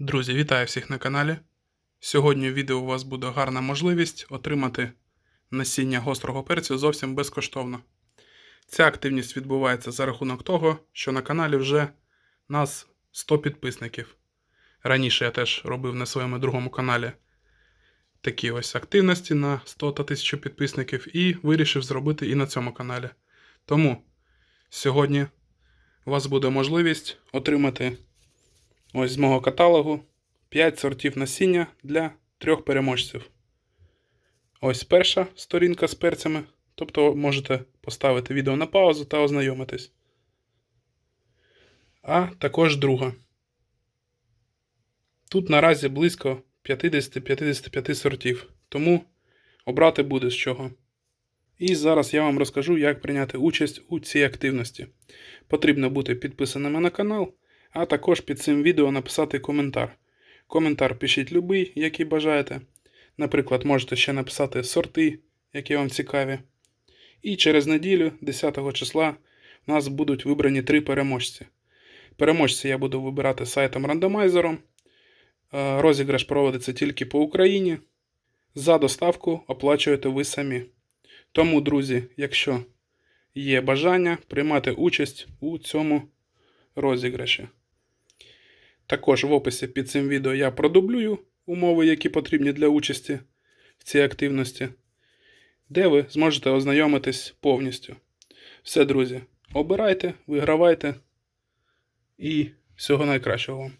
Друзі, вітаю всіх на каналі. Сьогодні в відео у вас буде гарна можливість отримати насіння гострого перцю зовсім безкоштовно. Ця активність відбувається за рахунок того, що на каналі вже нас 100 підписників. Раніше я теж робив на своєму другому каналі такі ось активності на 100 та 1000 підписників і вирішив зробити і на цьому каналі. Тому сьогодні у вас буде можливість отримати ось з мого каталогу 5 сортів насіння для трьох переможців. Ось перша сторінка з перцями. Тобто можете поставити відео на паузу та ознайомитись. А також друга. Тут наразі близько 50-55 сортів, тому обрати буде з чого. І зараз я вам розкажу, як прийняти участь у цій активності. Потрібно бути підписаними на канал, а також під цим відео написати коментар. Коментар пишіть любий, який бажаєте. Наприклад, можете ще написати сорти, які вам цікаві. І через неділю, 10 числа, у нас будуть вибрані три переможці. Переможці я буду вибирати сайтом рандомайзером. Е, Розіграш проводиться тільки по Україні. За доставку оплачуєте ви самі. Тому, друзі, якщо є бажання приймати участь у цьому розіграші. Також в описі під цим відео я продублюю умови, які потрібні для участі в цій активності, де ви зможете ознайомитись повністю. Все, друзі, обирайте, вигравайте і всього найкращого вам.